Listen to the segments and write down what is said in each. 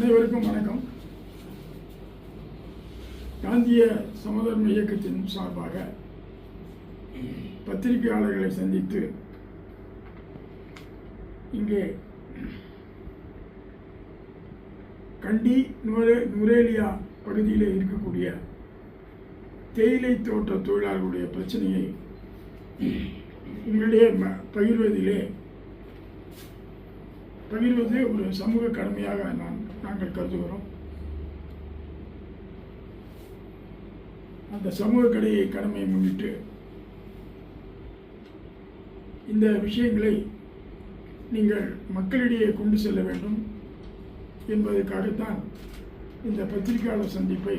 அனைவருக்கும் வணக்கம். காந்திய சமதர்ம இயக்கத்தின் சார்பாக பத்திரிகையாளர்களை சந்தித்து இங்கே கண்டி நுரே நுரேலியா பகுதியில் இருக்கக்கூடிய தேயிலை தோட்ட தொழிலாளர்களுடைய பிரச்சனையை உங்களிடையே பகிர்வதிலே பகிர்வது ஒரு சமூக கடமையாக நான் நாங்கள் கருதுகிறோம் அந்த சமூக கடையை கடமையை முன்னிட்டு இந்த விஷயங்களை நீங்கள் மக்களிடையே கொண்டு செல்ல வேண்டும் என்பதற்காகத்தான் இந்த பத்திரிகையாளர் சந்திப்பை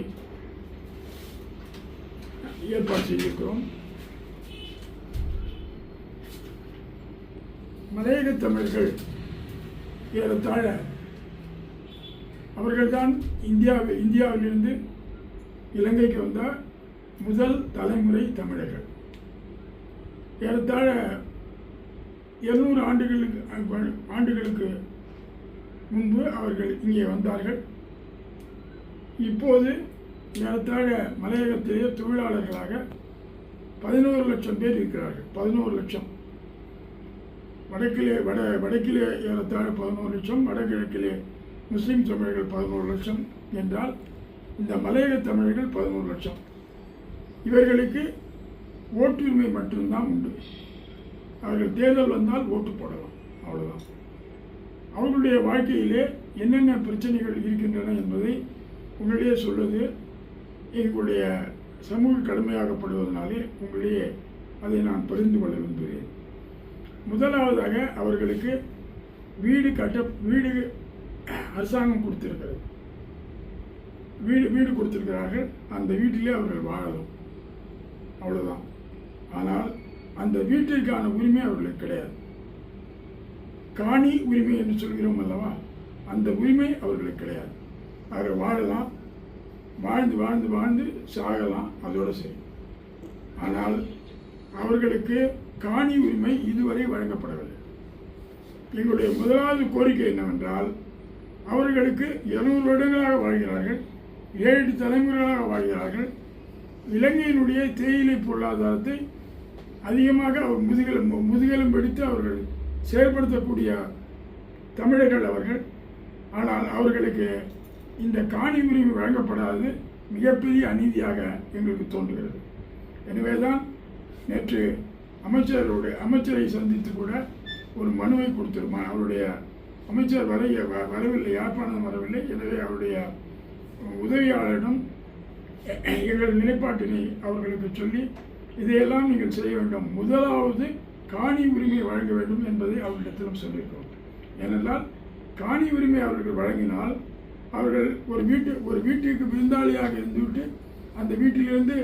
ஏற்பாடு செய்திருக்கிறோம். மலையக தமிழர்கள் ஏறத்தாழ அவர்கள்தான் இந்தியாவில் இந்தியாவிலிருந்து இலங்கைக்கு வந்த முதல் தலைமுறை தமிழர்கள். ஏறத்தாழ இருநூறு ஆண்டுகளுக்கு ஆண்டுகளுக்கு முன்பு அவர்கள் இங்கே வந்தார்கள். இப்போது ஏறத்தாழ மலையகத்திலேயே தொழிலாளர்களாக பதினோரு லட்சம் பேர் இருக்கிறார்கள். பதினோரு லட்சம். வடக்கிலே வட வடக்கிலே ஏறத்தாழ பதினோரு லட்சம் வடகிழக்கிலே முஸ்லீம் தமிழர்கள் பதினோரு லட்சம் என்றால் இந்த மலையக தமிழர்கள் பதினோரு லட்சம். இவர்களுக்கு ஓட்டுரிமை மட்டும்தான் உண்டு. அவர்கள் தேர்தல் வந்தால் ஓட்டு போடலாம். அவ்வளோதான் அவர்களுடைய வாழ்க்கையிலே என்னென்ன பிரச்சனைகள் இருக்கின்றன என்பதை உங்களிடையே சொல்வது எங்களுடைய சமூக கடமையாகப்படுவதனாலே உங்களிடையே அதை நான் பகிர்ந்து கொள்ள விரும்புகிறேன். முதலாவதாக அவர்களுக்கு வீடு கட்ட வீடு அரசாங்கம் கொடுத்திருக்கிறது. வீடு வீடு கொடுத்திருக்கிறார்கள் அந்த வீட்டிலே அவர்கள் வாழலாம் அவ்வளோதான் ஆனால் அந்த வீட்டிற்கான உரிமை அவர்களுக்கு கிடையாது. காணி உரிமை என்று சொல்கிறோம் அல்லவா? அந்த உரிமை அவர்களுக்கு கிடையாது. அவர்கள் வாழலாம். வாழ்ந்து வாழ்ந்து வாழ்ந்து சாகலாம். அதோடு சரி. ஆனால் அவர்களுக்கு காணி உரிமை இதுவரை வழங்கப்படவில்லை. எங்களுடைய முதலாவது கோரிக்கை என்னவென்றால் அவர்களுக்கு இருநூறு வருடங்களாக வாழ்கிறார்கள் ஏழு தலைமுறைகளாக வாழ்கிறார்கள். இலங்கையினுடைய தேயிலை பொருளாதாரத்தை அதிகமாக அவர் முதுகெலும் முதுகெலும் எடுத்து அவர்கள் செயல்படுத்தக்கூடிய தமிழர்கள் அவர்கள். ஆனால் அவர்களுக்கு இந்த காணி உரிமை வழங்கப்படாது மிகப்பெரிய அநீதியாக எங்களுக்கு தோன்றுகிறது. எனவேதான் நேற்று அமைச்சருடைய அமைச்சரை சந்தித்து கூட ஒரு மனுவை கொடுத்திருமா அவருடைய அமைச்சர் வர வ- வரவில்லை யாழ்ப்பாணம் வரவில்லை. எனவே அவருடைய உதவியாளரிடம் எங்கள் நிலைப்பாட்டினை அவர்களுக்கு சொல்லி இதையெல்லாம் நீங்கள் செய்ய வேண்டும். முதலாவது காணி உரிமை வழங்க வேண்டும் என்பதை அவர்களிடத்திலும் சொல்லியிருக்கிறோம். ஏனென்றால் காணி உரிமை அவர்கள் வழங்கினால் அவர்கள் ஒரு வீட்டு ஒரு வீட்டிற்கு விருந்தாளியாக இருந்துவிட்டு அந்த வீட்டிலிருந்து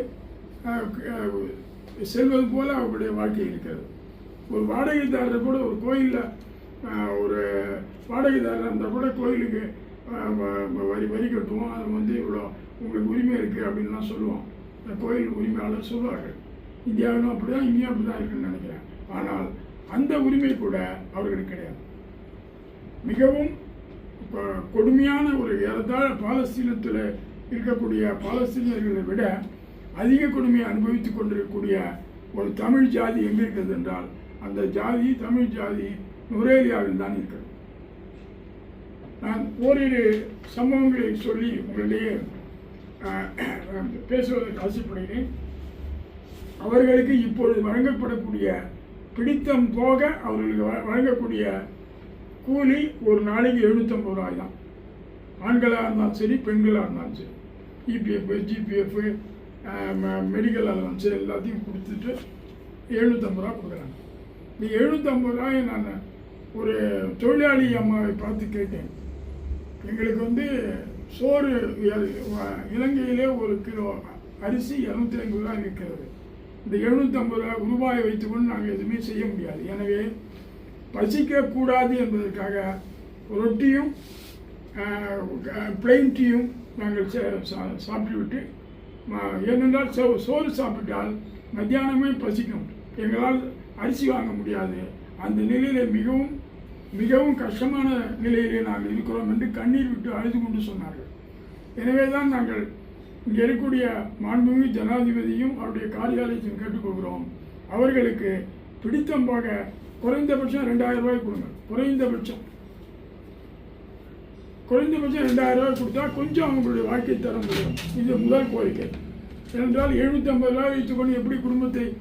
செல்வது போல அவர்களுடைய வாழ்க்கை இருக்கிறது. ஒரு வாடகைதாரர் கூட ஒரு கோயிலில் ஒரு வாடகைதாரர் இருந்தால் கூட கோயிலுக்கு வ- வரி வரி கட்டுவோம். அது வந்து இவ்வளோ உங்களுக்கு உரிமை இருக்குது அப்படின்லாம் சொல்லுவோம். இந்த கோயில் உரிமையாளர் சொல்லுவார்கள் இந்தியாவிலும் அப்படி தான் இங்கேயும் அப்படி தான் இருக்குன்னு நினைக்கிறேன். ஆனால் அந்த உரிமை கூட அவர்களுக்கு கிடையாது. மிகவும் கொடுமையான ஒரு ஏறத்தாழ பாலஸ்தீனத்தில் இருக்கக்கூடிய பாலஸ்தீனியர்களை விட அதிக கொடுமையை அனுபவித்துக் கொண்டிருக்கக்கூடிய ஒரு தமிழ் ஜாதி எங்கே இருக்கிறது என்றால் அந்த ஜாதி தமிழ் ஜாதி நுரேலியாவில் தான் இருக்கிறது நான் ஓரிரு சம்பவங்களை சொல்லி உங்களிடையே பேசுவதற்கு ஆசைப்படுகிறேன். அவர்களுக்கு இப்பொழுது வழங்கப்படக்கூடிய பிடித்தம் போக அவர்களுக்கு வ- வழங்கக்கூடிய கூலி ஒரு நாளைக்கு எழுநூற்றம்பது ரூபாய் தான். ஆண்களாக இருந்தாலும் சரி பெண்களாக இருந்தாலும் சரி. இபிஎஃப் ஜிபிஎஃப் மெடிக்கல் அலவன்ஸ் எல்லாத்தையும் கொடுத்துட்டு எழுநூற்றம்பது ரூபா கொடுக்குறாங்க. இந்த எழுநூற்றம்பது ரூபாயை நான் ஒரு தொழிலாளி அம்மாவை பார்த்து கேட்டேன். எங்களுக்கு வந்து சோறு இலங்கையிலே ஒரு கிலோ அரிசி இரநூத்தி ஐம்பது ரூபாய் இருக்கிறது இந்த எழுநூற்றம்பது ரூபாய் ரூபாயை வைத்துக்கொண்டு நாங்கள் எதுவுமே செய்ய முடியாது. எனவே பசிக்கக்கூடாது என்பதற்காக ரொட்டியும் பிளெயின் டீயும் நாங்கள் சே- சா- சாப்பிட்டுவிட்டு ஏனென்றால் சோ- சோறு சாப்பிட்டால் மத்தியானமே பசிக்கும். எங்களால் அரிசி வாங்க முடியாது. அந்த நிலையில் மிகவும் மிகவும் கஷ்டமான நிலையிலே நாங்கள் இருக்கிறோம் என்று கண்ணீர் விட்டு அழுது கொண்டு சொன்னார்கள். எனவே தான் நாங்கள் இங்கே இருக்கக்கூடிய மாண்புமிகு ஜனாதிபதியும் அவருடைய காரியாலயத்தையும் கேட்டுக்கொள்கிறோம். அவர்களுக்கு பிடித்தம் போக குறைந்தபட்சம் ரெண்டாயிரம் ரூபாய் கொடுங்க குறைந்தபட்சம். குறைந்தபட்சம் ரெண்டாயிரம் ரூபாய் கொடுத்தா கொஞ்சம் அவங்களுடைய வாழ்க்கை தர முடியும். இது முதல் கோரிக்கை. ஏனென்றால் எழுநூற்றம்பது ரூபாய் வைத்துக்கொண்டு எப்படி குடும்பத்தை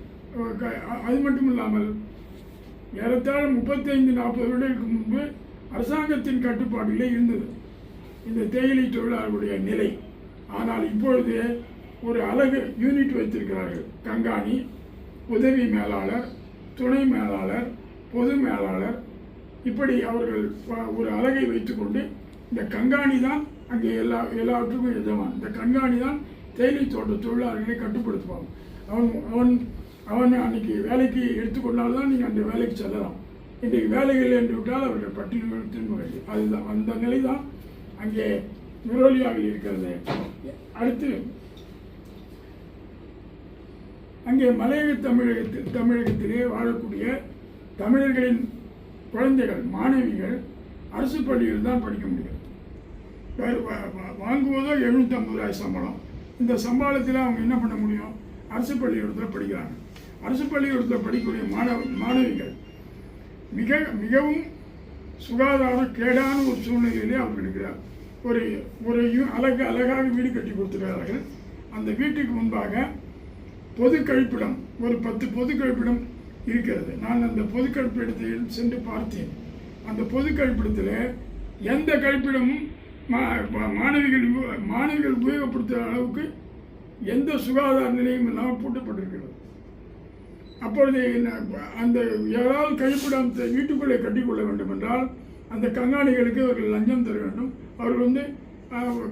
க- அது மட்டும் இல்லாமல் ஏறத்தாழ முப்பத்தைந்து நாற்பது வருடங்களுக்கு முன்பு அரசாங்கத்தின் கட்டுப்பாட்டிலே இருந்தது. இந்த தேயிலை தொழிலாளர்களுடைய நிலை. ஆனால் இப்பொழுது ஒரு அழகு யூனிட் வைத்திருக்கிறார்கள். கண்காணி உதவி மேலாளர் துணை மேலாளர் பொது மேலாளர். இப்படி அவர்கள் ஒரு அலகை வைத்துக்கொண்டு இந்த கண்காணி தான் அங்கே எல்லா எல்லாவற்றுக்கும் எஜமான் இந்த கண்காணி தான் தேயிலை தோட்ட தொழிலாளர்களை கட்டுப்படுத்துவான் அவன் அவன் அவன் அன்னைக்கு வேலைக்கு எடுத்துக்கொண்டால்தான் நீங்கள் அந்த வேலைக்கு செல்லலாம். இன்றைக்கு வேலைகள் என்று விட்டால் அவர்கள் பட்டியல் திரும்ப அதுதான் அந்த நிலை தான் அங்கே நுரோலியாவில் இருக்கிறது. அடுத்து அங்கே மலையக தமிழகத்தில் தமிழகத்திலே வாழக்கூடிய தமிழர்களின் குழந்தைகள் மாணவிகள் அரசு பள்ளியில் தான் படிக்க முடியும். வேறு வாங்குவதோ எழுநூற்றம்பது ரூபாய் சம்பளம். இந்த சம்பளத்தில் அவங்க என்ன பண்ண முடியும்? அரசு பள்ளிக்கூடத்தில் படிக்கிறாங்க. அரசு பள்ளிக்கூடத்தில் படிக்கக்கூடிய மாணவ மாணவிகள். மிக மிகவும் சுகாதாரம் கேடான ஒரு சூழ்நிலையிலே அவர்கள் இருக்கிறார். ஒரு ஒரு அழகு அழகாக வீடு கட்டி கொடுத்துருக்கிறார்கள். அந்த வீட்டுக்கு முன்பாக பொது கழிப்பிடம் ஒரு பத்து பொது கழிப்பிடம் இருக்கிறது. நான் அந்த பொது கழிப்பிடத்தில் சென்று பார்த்தேன். அந்த பொது கழிப்பிடத்தில் எந்த கழிப்பிடமும் மா- மாணவிகள் மாணவிகள் உபயோகப்படுத்துகிற அளவுக்கு எந்த சுகாதார நிலையும் இல்லாமல் பூட்டப்பட்டிருக்கிறது. அப்பொழுது என்ன அந்த யாராவது கழிப்பிடத்தை வீட்டுக்குள்ளே கட்டிக்கொள்ள வேண்டும் என்றால் அந்த கங்காணிகளுக்கு அவர்கள் லஞ்சம் தர வேண்டும். அவர்கள் வந்து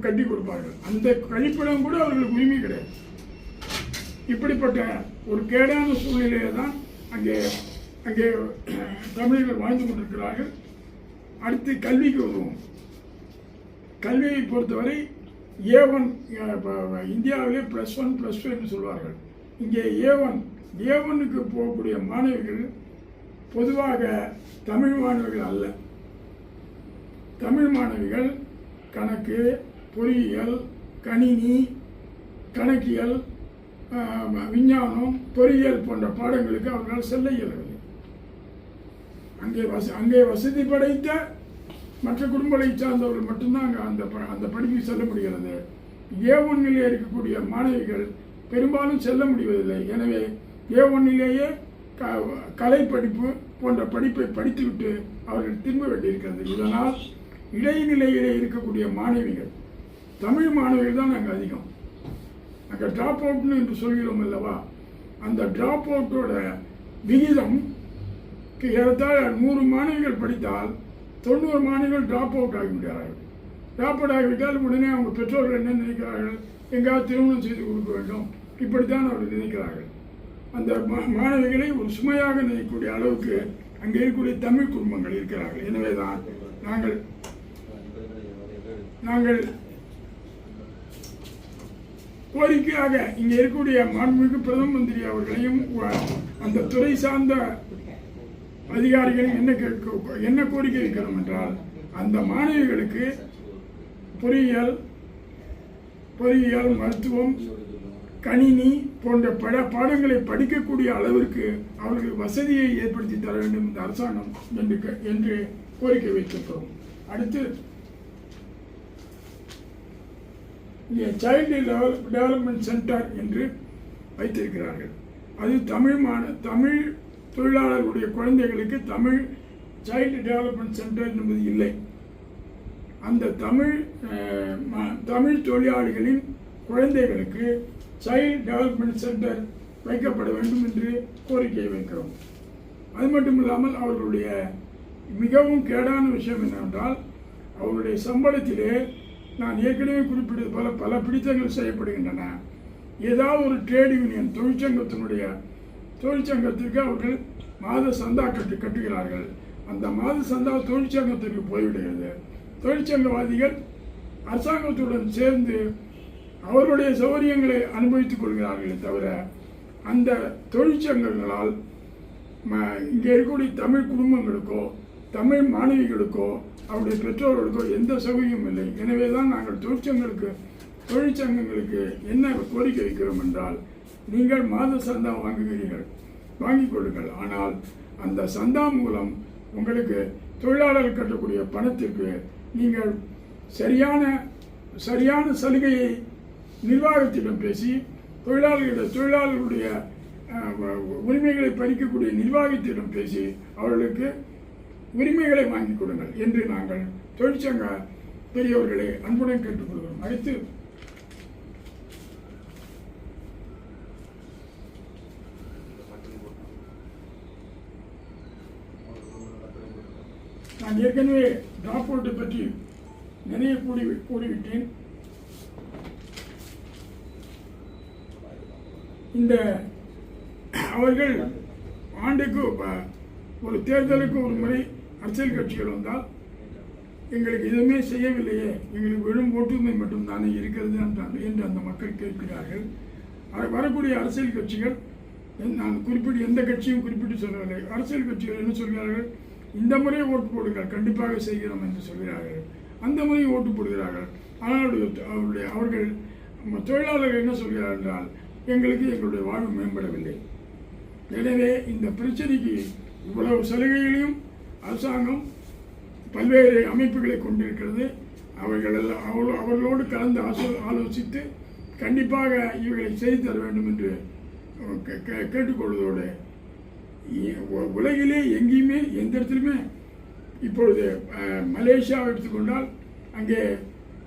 கட்டி கொடுப்பார்கள். அந்த கழிப்பிடம் கூட அவர்களுக்கு உரிமை கிடையாது. இப்படிப்பட்ட ஒரு கேடான சூழ்நிலையை தான் அங்கே அங்கே தமிழர்கள் வாழ்ந்து கொண்டிருக்கிறார்கள். அடுத்து கல்விக்கு உதவும் கல்வியை பொறுத்தவரை ஏ ஒன் இந்தியாவிலே ப்ளஸ் ஒன் ப்ளஸ் டூ என்று சொல்வார்கள். இங்கே ஏ ஒன் ஏவனுக்கு போகக்கூடிய மாணவிகள் பொதுவாக தமிழ் மாணவிகள் அல்ல. தமிழ் மாணவிகள் கணக்கு பொறியியல் கணினி கணக்கியல் விஞ்ஞானம் பொறியியல் போன்ற பாடங்களுக்கு அவர்களால் செல்ல இயலவில்லை. அங்கே வச அங்கே வசதி படைத்த மற்ற குடும்பங்களை சார்ந்தவர்கள் மட்டும்தான் அங்கே அந்த ப- அந்த படிப்பு செல்ல முடிகிறது. ஏ ஒன்னிலே இருக்கக்கூடிய மாணவிகள் பெரும்பாலும் செல்ல முடிவதில்லை. எனவே ஏ ஒன்னிலேயே க கலை படிப்பு போன்ற படிப்பை படித்துவிட்டு அவர்கள் திரும்ப வேண்டியிருக்கிறது இதனால் இடைநிலையிலே இருக்கக்கூடிய மாணவிகள் தமிழ் மாணவிகள் தான் நாங்கள் அதிகம். அங்கே ட்ராப் அவுட்னு என்று சொல்கிறோம் அல்லவா? அந்த ட்ராப் அவுட்டோட விகிதம் ஏறத்தாழ நூறு மாணவிகள் படித்தால் தொண்ணூறு மாணவிகள் ட்ராப் அவுட் ஆகிவிட்டார்கள் ட்ராப் அவுட் ஆகிவிட்டால் உடனே அவங்க பெற்றோர்கள் என்ன நினைக்கிறார்கள்? எங்காவது திருமணம் செய்து கொடுக்க வேண்டும். இப்படித்தான் அவர்கள் நினைக்கிறார்கள். அந்த மா- மாணவிகளை ஒரு சுமையாக நினைக்கக்கூடிய அளவுக்கு அங்கே இருக்கக்கூடிய தமிழ் குடும்பங்கள் இருக்கிறார்கள். எனவே தான் நாங்கள் நாங்கள் கோரிக்கையாக இங்கே இருக்கக்கூடிய மாண்புமிகு பிரதம மந்திரி அவர்களையும் அந்த துறை சார்ந்த அதிகாரிகள் என்ன கேட்க என்ன கோரிக்கை இருக்கிறோம் என்றால் அந்த மாணவிகளுக்கு பொறியியல் பொறியியல் மருத்துவம் கணினி போன்ற பல பாடங்களை படிக்கக்கூடிய அளவிற்கு அவர்களுக்கு வசதியை ஏற்படுத்தி தர வேண்டும் இந்த அரசாங்கம் என்று என்று கோரிக்கை வைத்திருக்கிறோம். அடுத்து இங்கே சைல்டு டெவலப்மெண்ட் சென்டர் என்று வைத்திருக்கிறார்கள். அது தமிழ் மாண தமிழ் தொழிலாளர்களுடைய குழந்தைகளுக்கு தமிழ் சைல்டு டெவலப்மெண்ட் சென்டர் என்பது இல்லை. அந்த தமிழ் தமிழ் தொழிலாளிகளின் குழந்தைகளுக்கு சைல்டு டெவலப்மெண்ட் சென்டர் வைக்கப்பட வேண்டும் என்று கோரிக்கை வைக்கிறோம். அது மட்டும் இல்லாமல் அவர்களுடைய மிகவும் கேடான விஷயம் என்னவென்றால் அவருடைய சம்பளத்திலே நான் ஏற்கனவே குறிப்பிட்டது போல பல பிடித்தங்கள் செய்யப்படுகின்றன. ஏதாவது ஒரு ட்ரேட் யூனியன் தொழிற்சங்கத்தினுடைய தொழிற்சங்கத்திற்கு அவர்கள் மாத சந்தா கட்டு கட்டுகிறார்கள். அந்த மாத சந்தா தொழிற்சங்கத்திற்கு போய்விடுகிறது. தொழிற்சங்கவாதிகள் அரசாங்கத்துடன் சேர்ந்து அவருடைய சௌகரியங்களை அனுபவித்துக் கொள்கிறார்களே தவிர அந்த தொழிற்சங்கங்களால் ம- இங்கே இருக்கக்கூடிய தமிழ் குடும்பங்களுக்கோ தமிழ் மாணவிகளுக்கோ அவருடைய பெற்றோர்களுக்கோ எந்த சௌகரியமும் இல்லை. எனவே தான் நாங்கள் தொழிற்சங்களுக்கு தொழிற்சங்கங்களுக்கு என்ன கோரிக்கை வைக்கிறோம் என்றால் நீங்கள் மாத சந்தா வாங்குகிறீர்கள். வாங்கிக் கொள்ளுங்கள். ஆனால் அந்த சந்தா மூலம் உங்களுக்கு தொழிலாளர்கள் கட்டக்கூடிய பணத்திற்கு நீங்கள் சரியான சரியான சலுகையை நிர்வாகத்திடம் பேசி தொழிலாளர்களிட தொழிலாளர்களுடைய உரிமைகளை பறிக்கக்கூடிய நிர்வாகத்திடம் பேசி அவர்களுக்கு உரிமைகளை வாங்கிக் கொடுங்கள் என்று நாங்கள் தொழிற்சங்க பெரியவர்களை அன்புடன் கேட்டுக்கொள்கிறோம். அடுத்து நான் ஏற்கனவே டிராப் அவுட்டை பற்றி நிறைய கூறி கூறிவிட்டேன். இந்த அவர்கள் ஆண்டுக்கு ப- ஒரு தேர்தலுக்கு ஒரு முறை அரசியல் கட்சிகள் வந்தால் எங்களுக்கு எதுவுமே செய்யவில்லையே. எங்களுக்கு வெறும் ஒற்றுமை மட்டும்தானே இருக்கிறது என்றாங்க என்று அந்த மக்கள் கேட்கிறார்கள். வரக்கூடிய அரசியல் கட்சிகள் என் நான் குறிப்பிட்டு எந்த கட்சியும் குறிப்பிட்டு சொல்லவில்லை. அரசியல் கட்சிகள் என்ன சொல்கிறார்கள்? இந்த முறை ஓட்டு போடுங்கள் கண்டிப்பாக செய்கிறோம் என்று சொல்கிறார்கள். அந்த முறை ஓட்டு போடுகிறார்கள். ஆனால் அவருடைய அவர்கள் நம்ம தொழிலாளர்கள் என்ன சொல்கிறார்கள் என்றால் எங்களுக்கு எங்களுடைய வாழ்வு மேம்படவில்லை. எனவே இந்த பிரச்சனைக்கு இவ்வளவு சலுகைகளையும் அரசாங்கம் பல்வேறு அமைப்புகளை கொண்டிருக்கிறது. அவர்கள் எல்லாம் அவளோ- அவர்களோடு கலந்து ஆசோ ஆலோசித்து கண்டிப்பாக இவர்களை செய்து தர வேண்டும் என்று கே- கேட்டுக்கொள்வதோடு உலகிலே எங்கேயுமே எந்த இடத்துலையுமே இப்பொழுது மலேசியா மலேசியாவை எடுத்துக்கொண்டால் அங்கே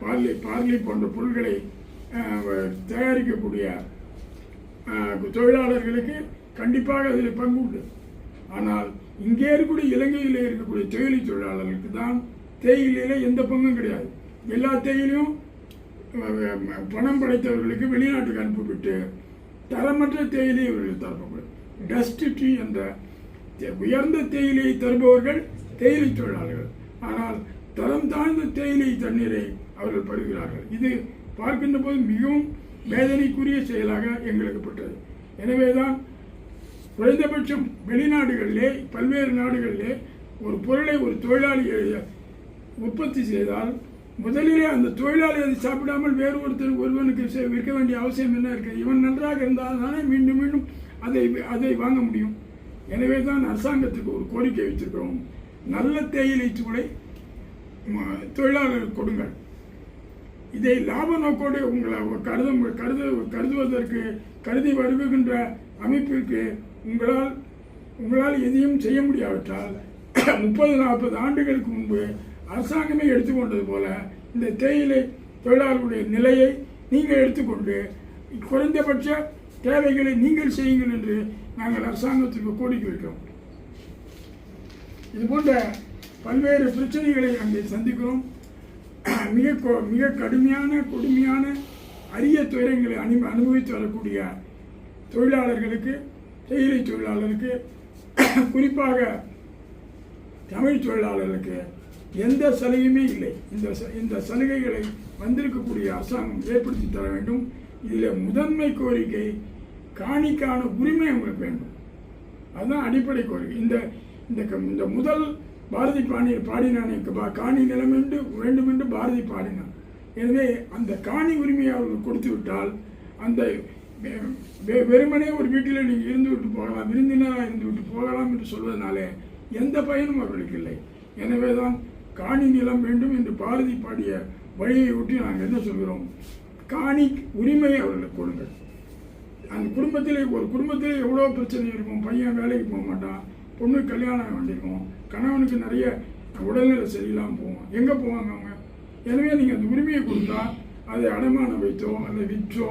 பார்லி பார்லி போன்ற பொருட்களை தயாரிக்கக்கூடிய தொழிலாளர்களுக்கு கண்டிப்பாக அதில் பங்கு உண்டு. ஆனால் இங்கே இருக்கக்கூடிய இலங்கையில் இருக்கக்கூடிய தேயிலை தொழிலாளர்களுக்கு தான் தேயிலையில் எந்த பங்கும் கிடையாது. எல்லா தேயிலையும் பணம் படைத்தவர்களுக்கு வெளிநாட்டுக்கு அனுப்பிவிட்டு தரமற்ற தேயிலை இவர்கள் தரப்படும். டஸ்ட் டீ என்ற உயர்ந்த தேயிலையை தருபவர்கள் தேயிலை தொழிலாளர்கள். ஆனால் தரம் தாழ்ந்த தேயிலை தண்ணீரை அவர்கள் பருகிறார்கள் இது பார்க்கின்ற போது மிகவும் வேதனைக்குரிய செயலாக எங்களுக்கு பட்டது. எனவேதான் குறைந்தபட்சம் வெளிநாடுகளிலே பல்வேறு நாடுகளிலே ஒரு பொருளை ஒரு தொழிலாளி உற்பத்தி செய்தால் முதலிலே அந்த தொழிலாளி அதை சாப்பிடாமல் வேறு ஒருத்தர் ஒருவனுக்கு விற்க வேண்டிய அவசியம் என்ன இருக்குது இவன் நன்றாக இருந்தால் தானே மீண்டும் மீண்டும் அதை அதை வாங்க முடியும். எனவே தான் அரசாங்கத்துக்கு ஒரு கோரிக்கை வச்சுருக்கிறோம் நல்ல தேயிலை சூளை ம- தொழிலாளர்களுக்கு கொடுங்கள். இதை லாப நோக்கோடு உங்களை கருத கருது கருதுவதற்கு கருதி வருகின்ற அமைப்பிற்கு உங்களால் உங்களால் எதையும் செய்ய முடியாவிட்டால் முப்பது நாற்பது ஆண்டுகளுக்கு முன்பு அரசாங்கமே எடுத்துக்கொண்டது போல இந்த தேயிலை தொழிலாளர்களுடைய நிலையை நீங்கள் எடுத்துக்கொண்டு குறைந்தபட்ச தேவைகளை நீங்கள் செய்யுங்கள் என்று நாங்கள் அரசாங்கத்திற்கு கோரிக்கை வைக்கிறோம் இது போன்ற பல்வேறு பிரச்சனைகளை நாங்கள் சந்திக்கிறோம். மிக மிக கடுமையான கொடுமையான அரிய துயரங்களை அனு அனுபவித்து வரக்கூடிய தொழிலாளர்களுக்கு தேயிலை தொழிலாளருக்கு குறிப்பாக தமிழ் தொழிலாளர்களுக்கு எந்த சலுகையுமே இல்லை. இந்த ச- இந்த சலுகைகளை வந்திருக்கக்கூடிய அரசாங்கம் ஏற்படுத்தி தர வேண்டும். இதில் முதன்மை கோரிக்கை காணிக்கான உரிமை அவங்களுக்கு வேண்டும். அதுதான் அடிப்படை கோரிக்கை. இந்த இந்த இந்த முதல் பாரதி பாணி பாடினான் காணி நிலம் என்று வேண்டும் என்று பாரதி பாடினான். எனவே அந்த காணி உரிமையை அவர்கள் கொடுத்து விட்டால் அந்த வெறுமனே ஒரு வீட்டில் நீங்கள் இருந்து விட்டு போகலாம் விருந்தினராக இருந்து விட்டு போகலாம் என்று சொல்வதனாலே எந்த பயனும் அவர்களுக்கு இல்லை. எனவே தான் காணி நிலம் வேண்டும் என்று பாரதி பாடிய வழியை ஒட்டி நாங்கள் என்ன சொல்கிறோம்? காணி உரிமையை அவர்களுக்கு கொடுங்கள். அந்த குடும்பத்திலே ஒரு குடும்பத்திலே எவ்வளோ பிரச்சனை இருக்கும் பையன் வேலைக்கு போக மாட்டான் பொண்ணு கல்யாணம் வேண்டியிருக்கும் கணவனுக்கு நிறைய உடல்நிலை சரியில்லாமல் போவோம் எங்கே போவாங்க அவங்க? எனவே நீங்கள் அந்த உரிமையை கொடுத்தா அதை அடமானம் வைத்தோ அதை விற்றோ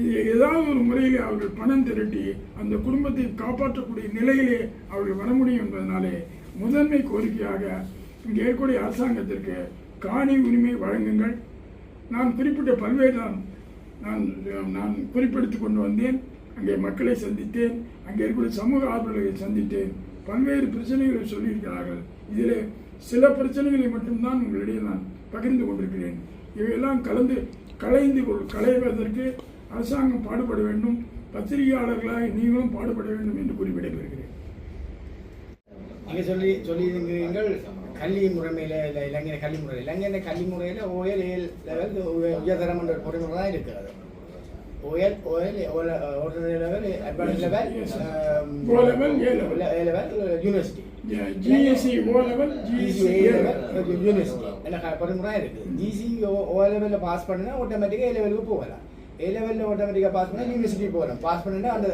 இது ஏதாவது ஒரு முறையில் அவர்கள் பணம் திரட்டி அந்த குடும்பத்தை காப்பாற்றக்கூடிய நிலையிலே அவர்கள் வர முடியும் என்பதனாலே முதன்மை கோரிக்கையாக இங்கே ஏற்கனவே அரசாங்கத்திற்கு காணி உரிமை வழங்குங்கள். நான் குறிப்பிட்ட பல்வேறு நான் நான் நான் குறிப்பெடுத்து கொண்டு வந்தேன். அங்கே மக்களை சந்தித்தேன் அங்கே இருக்கக்கூடிய சமூக ஆர்வலர்களை சந்தித்தேன். பல்வேறு பிரச்சனைகளை சொல்லியிருக்கிறார்கள். இதில் சில பிரச்சனைகளை மட்டும்தான் உங்களிடையே நான் பகிர்ந்து கொண்டிருக்கிறேன். இவையெல்லாம் கலந்து கலைந்து கொள் களைவதற்கு அரசாங்கம் பாடுபட வேண்டும் பத்திரிகையாளர்களாக நீங்களும் பாடுபட வேண்டும் என்று குறிப்பிடப்படுகிறேன் அங்கே சொல்லி சொல்லியிருக்கிறீர்கள் கல்வி முறைமையில் இல்லை இலங்கை கல்வி முறை இலங்கை கல்வி முறையில் ஓஎல் லெவல் உயர்தரம் என்ற பொறிமுறை தான் இருக்கிறது. O L O L ordinary level advance level O level, A level. A level university G C E O level G C E A level university என்ன பொறிமுறை இருக்கு ஜிசி ஓ லெவலில் பாஸ் பண்ணினா ஆட்டோமேட்டிக்காக ஏ லெவலுக்கு போகலாம் ஏ லெவலில் ஆட்டோமேட்டிக்காக பாஸ் பண்ணால் யூனிவர்சிட்டி போகலாம் பாஸ் பண்ணினா அந்த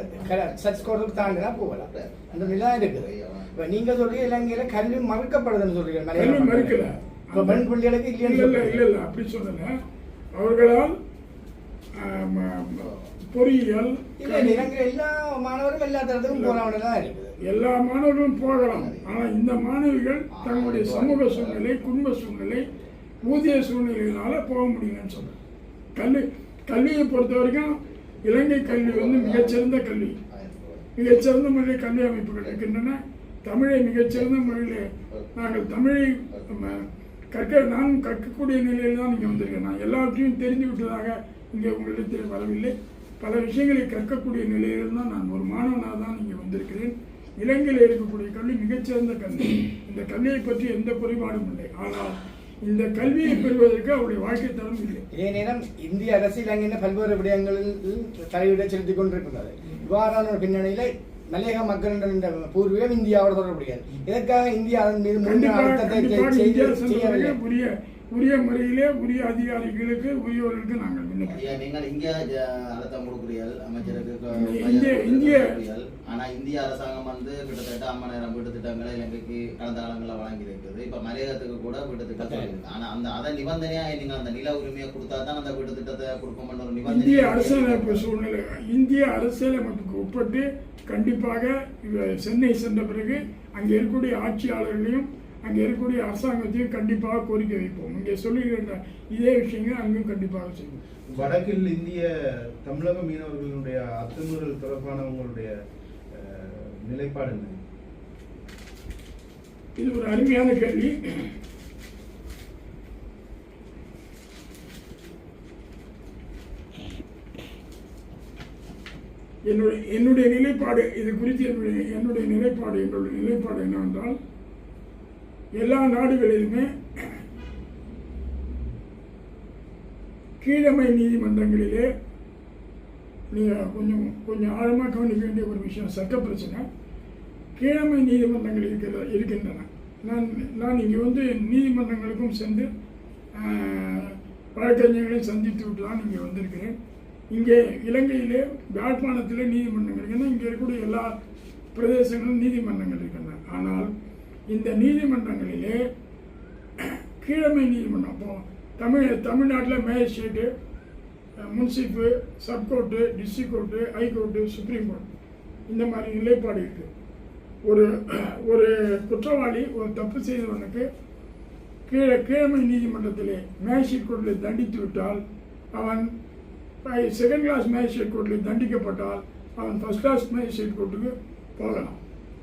சர்ச் ஸ்கோருக்கு தாண்டினா போகலாம் அந்த நிலை இருக்குது இப்போ நீங்கள் சொல்றீங்க இலங்கையில் கல்வி மறுக்கப்படுதுன்னு சொல்றீங்க மலையாள கல்வி மக்களுக்கு. மறுக்கல இப்போ பெண் பிள்ளைகளுக்கு இல்ல இல்லைன்னு இல்ல சொல்றீங்க இல்ல இல்ல அப்படி சொல்லல அவர்களால் ஆம், ஆம், பொறியியல் எல்லா மாணவரும் எல்லா தரத்துக்கும் இருக்குது. எல்லா மாணவர்களும் போகலாம். ஆனால் இந்த மாணவிகள் தங்களுடைய சமூக சூழ்நிலை குடும்ப சூழ்நிலை ஊதிய சூழ்நிலைகளால போக முடியலன்னு சொல்றேன் கல்வி கல்வியை பொறுத்த வரைக்கும் இலங்கை கல்வி வந்து மிகச்சிறந்த கல்வி. மிகச்சிறந்த முறையில் கல்வி அமைப்புகள் இருக்கின்றன. தமிழை மிகச்சிறந்த முறையில் நாங்கள் தமிழை கற்க நான் கற்கக்கூடிய நிலையில் தான் இங்கே வந்திருக்கேன். நான் எல்லாவற்றையும் தெரிந்து விட்டதாக இங்கே உங்களிடத்தில் வரவில்லை. பல விஷயங்களை கற்கக்கூடிய நிலையில் தான் நான் ஒரு மாணவனாக தான் இங்கே வந்திருக்கிறேன். இலங்கையில் இருக்கக்கூடிய கல்வி மிகச்சிறந்த கல்வி. இந்த கல்வியை பற்றி எந்த குறைபாடும் இல்லை. ஆனால் இந்த கல்வியை பெறுவதற்கு அவருடைய வாழ்க்கை தரம் இல்லை. நேரம் இந்திய அரசு இலங்கையின் பல்வேறு விடயங்களில் தலையிட செலுத்திக் கொண்டிருக்கின்றது. இவ்வாறான பின்னணியில மலையக மக்களின் இந்த பூர்வீகம் இந்தியாவோட தொடர்புடையது. இதற்காக இந்தியா அதன் மீது கண்டிப்பாக அழுத்தத்தை செய்யவில்லை. உரிய முறையிலே உரிய அதிகாரிகளுக்கு உரியவர்களுக்கு நாங்கள் நீங்கள் இங்க ஜ- அழுத்தம் கொடுக்கிறீர்கள் அமைச்சருக்கு இந்திய- இந்திய- கொடுக்கிறீர்கள். ஆனா இந்திய அரசாங்கம் வந்து கிட்டத்தட்ட ஐம்பதாயிரம் வீட்டு திட்டங்களை இலங்கைக்கு கடந்த காலங்களில் வழங்கி இருக்குது இப்ப மலையகத்துக்கு கூட வீட்டு திட்டம் சொல்லியிருக்கு. ஆனா அந்த அதை நிபந்தனையா நீங்க அந்த நில உரிமையை கொடுத்தா தான் அந்த வீட்டு திட்டத்தை கொடுப்போம்னு ஒரு நிபந்தனை இந்திய அரசியலமைப்பு சூழ்நிலை இந்திய அரசியலமைப்புக்கு உட்பட்டு கண்டிப்பாக சென்னை சென்ற பிறகு அங்கே இருக்கக்கூடிய ஆட்சியாளர்களையும் அங்கே இருக்கக்கூடிய அரசாங்கத்தையும் கண்டிப்பாக கோரிக்கை வைப்போம். இங்கே சொல்லுகின்ற இதே விஷயங்கள் அங்கேயும் கண்டிப்பாக செய்வோம். வடக்கில் இந்திய தமிழக மீனவர்களுடைய அத்துமீறல் தொடர்பான உங்களுடைய நிலைப்பாடு என்ன? இது ஒரு அருமையான கேள்வி. என்னுடைய என்னுடைய நிலைப்பாடு இது குறித்து என்னுடைய என்னுடைய நிலைப்பாடு என்னுடைய நிலைப்பாடு என்னவென்றால் எல்லா நாடுகளிலுமே கீழமை நீதிமன்றங்களிலே நீங்கள் கொஞ்சம் கொஞ்சம் ஆழமாக கவனிக்க வேண்டிய ஒரு விஷயம் சட்ட பிரச்சனை. கீழமை நீதிமன்றங்கள் இருக்கிற இருக்கின்றன. நான் நான் இங்கே வந்து நீதிமன்றங்களுக்கும் சென்று வழக்கறிஞர்களையும் சந்தித்து விட்டு தான் இங்கே வந்திருக்கிறேன். இங்கே இலங்கையிலே யாழ்ப்பாணத்திலே நீதிமன்றங்கள் இருக்கின்றன இங்கே இருக்கக்கூடிய எல்லா பிரதேசங்களும் நீதிமன்றங்கள் இருக்கின்றன. ஆனால் இந்த நீதிமன்றங்களிலே கீழமை நீதிமன்றம் அப்போ தமிழ் தமிழ்நாட்டில் magistrate munsif sub court district court high court supreme court இந்த மாதிரி நிலைப்பாடு இருக்குது ஒரு ஒரு குற்றவாளி ஒரு தப்பு செய்தவனுக்கு கீழே கீழமை நீதிமன்றத்திலே மேஜிஸ்ட்ரேட் கோர்ட்டில் தண்டித்து விட்டால் அவன் செகண்ட் கிளாஸ் மேஜிஸ்ட்ரேட் கோர்ட்டில் தண்டிக்கப்பட்டால் அவன் ஃபஸ்ட் கிளாஸ் மேஜிஸ்ட்ரேட் கோர்ட்டுக்கு போகலாம்.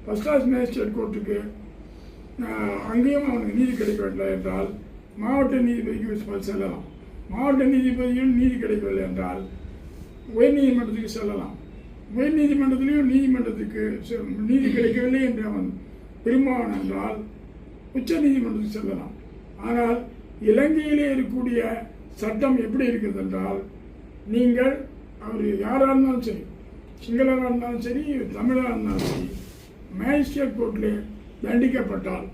ஃபஸ்ட் கிளாஸ் மேஜிஸ்ட்ரேட் கோர்ட்டுக்கு அங்கேயும் அவனுக்கு நீதி கிடைக்கவில்லை என்றால் மாவட்ட நீதிபதிக்கு செல்லலாம். மாவட்ட நீதிபதியும் நீதி கிடைக்கவில்லை என்றால் உயர்நீதிமன்றத்துக்கு செல்லலாம். உயர்நீதிமன்றத்திலையும் நீதிமன்றத்துக்கு செ- நீதி கிடைக்கவில்லை என்று அவன் விரும்புவான் என்றால் உச்ச நீதிமன்றத்துக்கு செல்லலாம். ஆனால் இலங்கையிலே இருக்கக்கூடிய சட்டம் எப்படி இருக்கிறது என்றால் நீங்கள் அவர் யாராக இருந்தாலும் சரி சிங்களராக இருந்தாலும் சரி தமிழராக இருந்தாலும் சரி மேஜிஸ்ட்ரேட் கோர்ட்டில் தண்டிக்கப்பட்டால்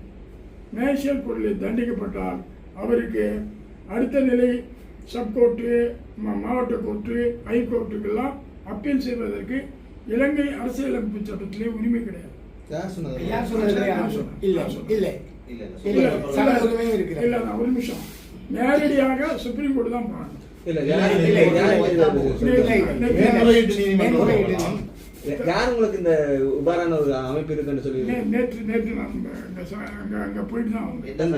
மேஜிஸ்ட்ரேட் கோர்ட்டில் தண்டிக்கப்பட்டால் அவருக்கு அடுத்த நிலை சப்கோர்ட்டு மாவட்ட கோர்ட்டு ஹைகோர்ட்டுக்கெல்லாம் அப்பீல் செய்வதற்கு இலங்கை அரசியலமைப்பு சட்டத்திலே உரிமை கிடையாது. ஒரு நிமிஷம். நேரடியாக சுப்ரீம் கோர்ட் தான் இல்லை, யார் உங்களுக்கு இந்த உபாரான ஒரு அமைப்பு இருக்குன்னு சொல்லி நேற்று நேற்று நான் அங்கே அங்கே போயிட்டு தான்?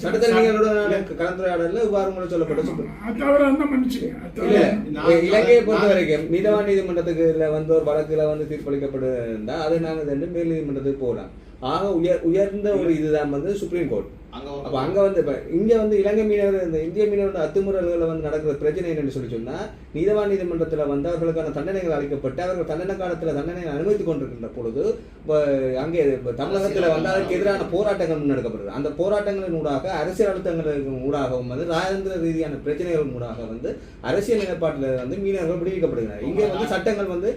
சட்டத்தரணிகளோட கலந்துரையாடல உபாரம் கூட சொல்லப்பட்ட சுப்ரீம் அது தவிர இருந்தால் மன்னிச்சுங்க அது இல்ல தவிர நான் இலங்கையை பொறுத்த வரைக்கும் நீதவான் நீதிமன்றத்துக்கு வந்து ஒரு வழக்குல வந்து தீர்ப்பளிக்கப்பட்டிருந்தா அது நாங்க வந்து மேல் நீதிமன்றத்துக்கு போகலாம் ஆக உயர் உயர்ந்த ஒரு இதுதான் வந்து சுப்ரீம் கோர்ட் அங்க அப்ப அங்க வந்து இப்ப இங்க வந்து இலங்கை மீனவர் இந்த இந்திய மீனவர்கள் அத்துமுறைகளை வந்து நடக்கிற பிரச்சனை என்னன்னு சொல்லி சொன்னா நீதவான் நீதிமன்றத்துல வந்து அவர்களுக்கான தண்டனைகள் அளிக்கப்பட்டு அவர்கள் தண்டனை காலத்துல தண்டனை அனுமதித்துக் கொண்டிருக்கின்ற பொழுது அங்கே தமிழகத்துல வந்து அதற்கு எதிரான போராட்டங்கள் முன்னெடுக்கப்படுது அந்த போராட்டங்களின் ஊடாக அரசியல் அழுத்தங்களின் ஊடாகவும் வந்து ராஜேந்திர ரீதியான பிரச்சனைகள் ஊடாக வந்து அரசியல் நிலைப்பாட்டில் வந்து மீனவர்கள் விடுவிக்கப்படுகிறார் இங்கே வந்து சட்டங்கள் வந்து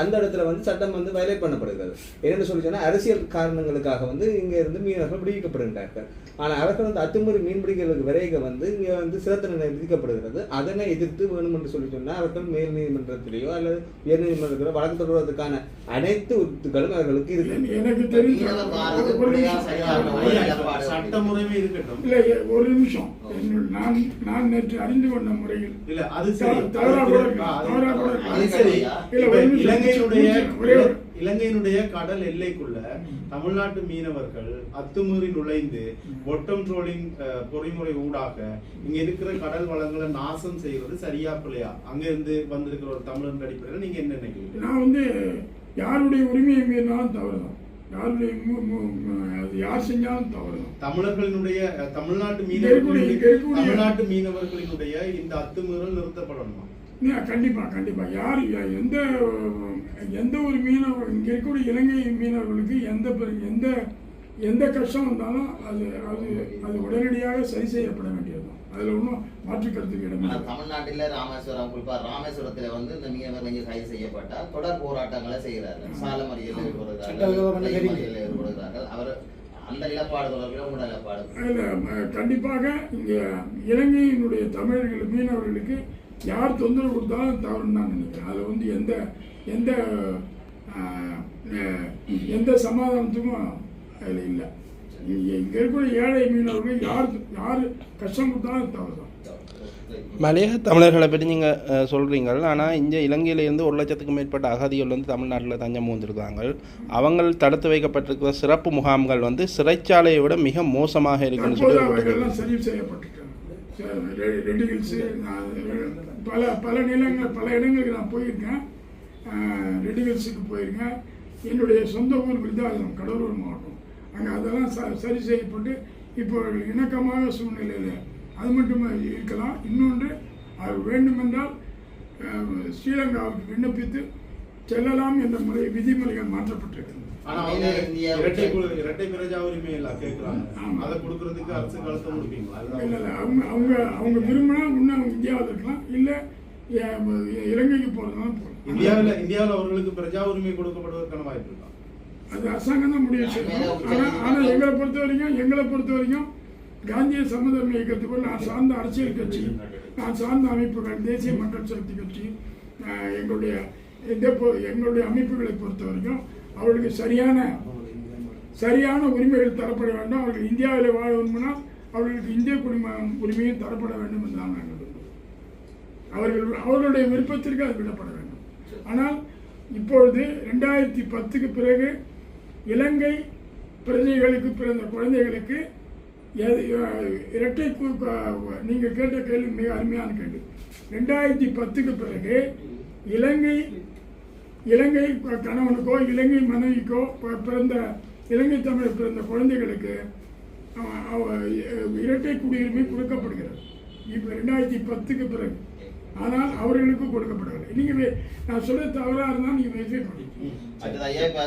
அந்த இடத்துல வந்து சட்டம் வந்து வயலேட் பண்ணப்படுகிறது. என்னென்னு சொல்லி சொன்னா அரசியல் காரணங்களுக்காக வந்து இங்க இருந்து மீனவர்கள் விடுவிக்கப்படுகின்றார்கள். ஆனா அவர்கள் வந்து அத்துமுறை மீன்பிடிக்கிறதுக்கு விரைக வந்து இங்க வந்து சிறை தண்டனை விதிக்கப்படுகிறது. அதனை எதிர்த்து வேணும் என்று சொல்லி சொன்னா அவர்கள் மேல் நீதிமன்றத்திலேயோ அல்லது உயர் நீதிமன்றத்திலோ வழக்கு தொடர்வதற்கான அனைத்து உத்துகளும் அவர்களுக்கு இருக்கு. என்- எனக்கு மீனவர் ஒரு நிமிஷம். நான் நான் நேற்று அறிந்து கொண்ட முறையில் இல்ல அது சரி. தவ- தவறா கூட கூட இல்ல, நிமிஷம். இலங்கையினுடைய கடல் எல்லைக்குள்ள தமிழ்நாட்டு மீனவர்கள் அத்துமீறி நுழைந்து பொட்டம் ட்ரோலிங் பொறிமுறை ஊடாக இங்க இருக்கிற கடல் வளங்களை நாசம் செய்யறது சரியா பிள்ளையா? அங்க இருந்து வந்திருக்கிற ஒரு தமிழன் அடிப்படையில் நீங்க என்ன நினைக்கிறீங்க? நான் வந்து யாருடைய உரிமையை மீறினாலும் யாருடைய மு- மு- அது யார் செஞ்சாலும் தவறுதான். தமிழர்களினுடைய தமிழ்நாட்டு மீனவர்களுடைய தமிழ்நாட்டு மீனவர்களினுடைய இந்த அத்துமீறல் நிறுத்தப்படணுமா? இல்ல, கண்டிப்பா கண்டிப்பா. யார் எந்த எந்த ஒரு மீனவர் இங்க இருக்கக்கூடிய இலங்கை மீனவர்களுக்கு எந்த எந்த எந்த கஷ்டம் வந்தாலும் அது அது அது உடனடியாக சரி செய்யப்பட வேண்டியதுதான் அதுல ஒன்றும் மாற்று கருத்துக்கு ஆனா இடமில்லை தமிழ்நாட்டில ராமேஸ்வரம் குறிப்பா ராமேஸ்வரத்துல வந்து இந்த மீனவர் இங்க கைது செய்யப்பட்டால் தொடர் போராட்டங்களை செய்கிறார்கள். சால. மறியலில் ஈடுபடுகிறார்கள் அவர் அந்த நிலப்பாடு தொடர்பில் ம- கண்டிப்பாக இங்க இலங்கையினுடைய தமிழர்கள் மீனவர்களுக்கு யார் தொந்தரவு கொடுத்தாலும் தவறுன்னு தான் நினைக்கிறேன். அதுல வந்து எந்த எந்த எந்த சமாதானத்துக்கும் அதில் இல்லை. இங்க இருக்கிற ஏழை மீனவர்கள் யார் யார் கஷ்டம் கொடுத்தாலும் தவறு தான் மலையக தமிழர்களை பற்றி நீங்கள் சொல்கிறீங்க ஆனால் இங்கே இலங்கையிலேருந்து ஒரு லட்சத்துக்கும் மேற்பட்ட அகதிகள் வந்து தமிழ்நாட்டில் தஞ்சம் புகுந்திருக்காங்க. அவங்க தடுத்து வைக்கப்பட்டிருக்கிற சிறப்பு முகாம்கள் வந்து சிறைச்சாலையை விட மிக மோசமாக இருக்குன்னு சொல்லி சரி சரி, ரெ- ரெண்டு ஹில்ஸு நான் பல பல நிலங்கள் பல இடங்களுக்கு நான் போயிருக்கேன். ரெண்டு ஹில்ஸுக்கு போயிருக்கேன். என்னுடைய சொந்த ஊர் விருதாச்சலம் கடலூர் மாவட்டம். அங்கே அதெல்லாம் ச சரி செய்யப்பட்டு இப்போ இணக்கமாக சூழ்நிலையில் அது மட்டும் இருக்கலாம். இன்னொன்று அவர் வேண்டுமென்றால் ஸ்ரீலங்காவுக்கு விண்ணப்பித்து செல்லலாம் என்ற முறை விதிமுறைகள் மாற்றப்பட்டிருக்கிறது ஆனா அவங்க இரட்டை இரட்டை பிரஜா உரிமை எல்லாம் கேட்கிறாங்க ஆமா. அதை கொடுக்கறதுக்கு அரசு கழுத்த முடிப்பீங்களா இல்லை இல்லை அவங்க அவங்க அவங்க விரும்பினா இன்னும் அவங்க இந்தியாவில் இருக்கலாம் இல்லை இலங்கைக்கு போகிறதுனால போகலாம் இந்தியாவில் இந்தியாவில் அவர்களுக்கு பிரஜா உரிமை கொடுக்கப்படுவதற்கான வாய்ப்பு இருக்கா? அது அரசாங்கம் தான் முடிவு செய்யணும் ஆனால் ஆனால் எங்களை பொறுத்த வரைக்கும் எங்களை பொறுத்த வரைக்கும் காந்திய சமதர்ம இயக்கத்துக்குள் நான் சார்ந்த அரசியல் கட்சி நான் சார்ந்த அமைப்புகள் தேசிய மக்கள் சக்தி கட்சி எங்களுடைய எங்களுடைய அமைப்புகளை பொறுத்த வரைக்கும் அவர்களுக்கு சரியான சரியான உரிமைகள் தரப்பட வேண்டும். அவர்கள் இந்தியாவில் வாழ விரும்பினால் அவர்களுக்கு இந்திய குடிம உரிமையும் தரப்பட வேண்டும் என்றுதான் நாங்கள் அவர்கள் அவர்களுடைய விருப்பத்திற்கு அது விடப்பட வேண்டும். ஆனால் இப்பொழுது ரெண்டாயிரத்தி பத்துக்கு பிறகு இலங்கை பிரஜைகளுக்கு பிறந்த குழந்தைகளுக்கு இரட்டை நீங்கள் கேட்ட கேள்வி மிக அருமையான கேள்வி. ரெண்டாயிரத்தி பத்துக்கு பிறகு இலங்கை இலங்கை கணவனுக்கோ இலங்கை மனைவிக்கோ பிறந்த இலங்கை தமிழர் பிறந்த குழந்தைகளுக்கு அவ- இரட்டை குடியுரிமை கொடுக்கப்படுகிறது. இப்போ ரெண்டாயிரத்தி பத்துக்கு பிறகு. ஆனால் அவர்களுக்கு கொடுக்கப்படவில்லை நீங்கள் நான் சொல்ல தவறாக இருந்தால் நீங்கள் வெரிஃபை பண்ணிக்கணும் அடுத்தது ஐயா இப்ப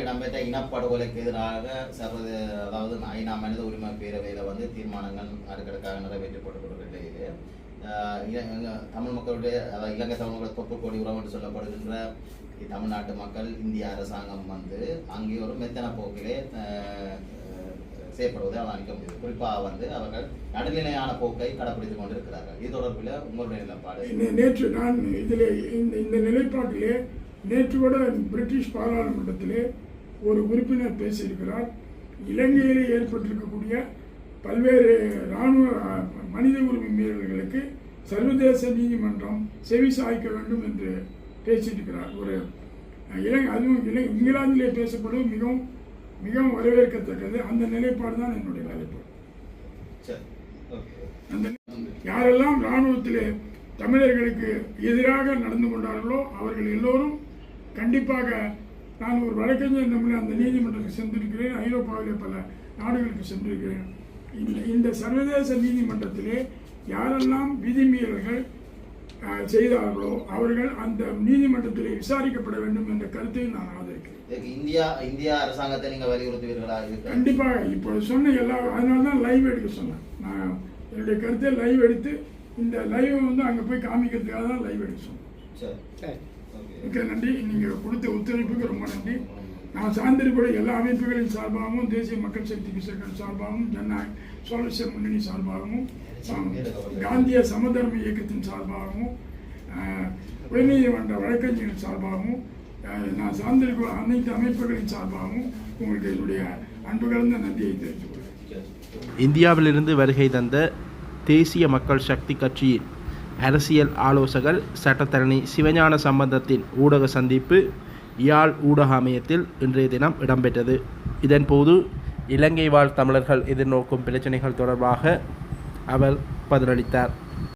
இடம்பெற்ற இனப்படுகொலைக்கு எதிராக சர்வதேச அதாவது ஐநா மனித உரிமை பேரவையில் வந்து தீர்மானங்கள் அடுக்கடுக்காக நிறைவேற்றப்பட்டு நிலையிலே தமிழ் மக்களுடைய அதாவது இலங்கை தமிழ் மக்கள் தொப்பு கோடி உறவு என்று சொல்லப்படுகின்ற தமிழ்நாட்டு மக்கள் இந்திய அரசாங்கம் வந்து அங்கே ஒரு மெத்தன போக்கிலே செயற்படுவதை ஆஹ், செயற்படுவதை முடியும். குறிப்பாக வந்து அவர்கள் நடுநிலையான போக்கை கடைபிடித்துக் கொண்டிருக்கிறார்கள். இது தொடர்பில் உங்களுடைய நிலைப்பாடு. நேற்று நான் இதில் இந்த இந்த நிலைப்பாட்டிலே நேற்று கூட பிரிட்டிஷ் பாராளுமன்றத்திலே ஒரு உறுப்பினர் பேசியிருக்கிறார். இலங்கையிலே ஏற்பட்டிருக்கக்கூடிய பல்வேறு இராணுவ மனித உரிமை மீறல்களுக்கு சர்வதேச நீதிமன்றம் செவி சாய்க்க வேண்டும் என்று பேசியிருக்கிறார். ஒரு இலங்கை அதுவும் இலங்கை இங்கிலாந்திலே பேசப்படுவது மிகவும் மிகவும் வரவேற்கத்தக்கது. அந்த நிலைப்பாடு தான் என்னுடைய நிலைப்பாடு. அந்த யாரெல்லாம் இராணுவத்திலே தமிழர்களுக்கு எதிராக நடந்து கொண்டார்களோ அவர்கள் எல்லோரும் கண்டிப்பாக நான் ஒரு வழக்கறிஞர் நம்மள அந்த நீதிமன்றத்துக்கு சென்றிருக்கிறேன். ஐரோப்பாவிலே பல நாடுகளுக்கு சென்றிருக்கிறேன். இந்த இந்த சர்வதேச நீதிமன்றத்திலே யாரெல்லாம் விதிமீறல்கள் செய்தார்களோ அவர்கள் அந்த நீதிமன்றத்திலே விசாரிக்கப்பட வேண்டும் என்ற கருத்தை நான் ஆதரிக்கிறேன். இந்தியா இந்தியா அரசாங்கத்தை நீங்க வலியுறுத்துவீர்களா? கண்டிப்பாக. இப்போ சொன்ன எல்லா அதனால தான் லைவ் எடுக்க சொன்னேன். நான் என்னுடைய கருத்தை லைவ் எடுத்து இந்த லைவ் வந்து அங்கே போய் காமிக்கிறதுக்காக தான் லைவ் எடுக்க சொன்னேன். சரி. ஓகே. மிக்க நன்றி. நீங்கள் கொடுத்த ஒத்துழைப்புக்கு ரொம்ப நன்றி. நான் சார்ந்திருக்கக்கூடிய எல்லா அமைப்புகளின் சார்பாகவும் தேசிய மக்கள் சக்தி பிசர்கள் சார்பாகவும் ஜனநாயக சுவாரஸ்ய முன்னணி சார்பாகவும் காந்திய சமதர்ம இயக்கத்தின் சார்பாகவும் உயர்நீதிமன்ற வழக்கறிஞர்கள் சார்பாகவும் நான் சார்ந்திருக்கிற அனைத்து அமைப்புகளின் சார்பாகவும் உங்களுக்கு என்னுடைய அன்பு கலந்த நன்றியை தெரிவித்துக் இந்தியாவிலிருந்து வருகை தந்த தேசிய மக்கள் சக்தி கட்சியின் அரசியல் ஆலோசகர் சட்டத்தரணி சிவஞான சம்பந்தத்தின் ஊடக சந்திப்பு யாழ் ஊடக அமையத்தில் இன்றைய தினம் இடம்பெற்றது. இதன்போது இலங்கை வாழ் தமிழர்கள் எதிர்நோக்கும் பிரச்சனைகள் தொடர்பாக அவர் பதிலளித்தார்.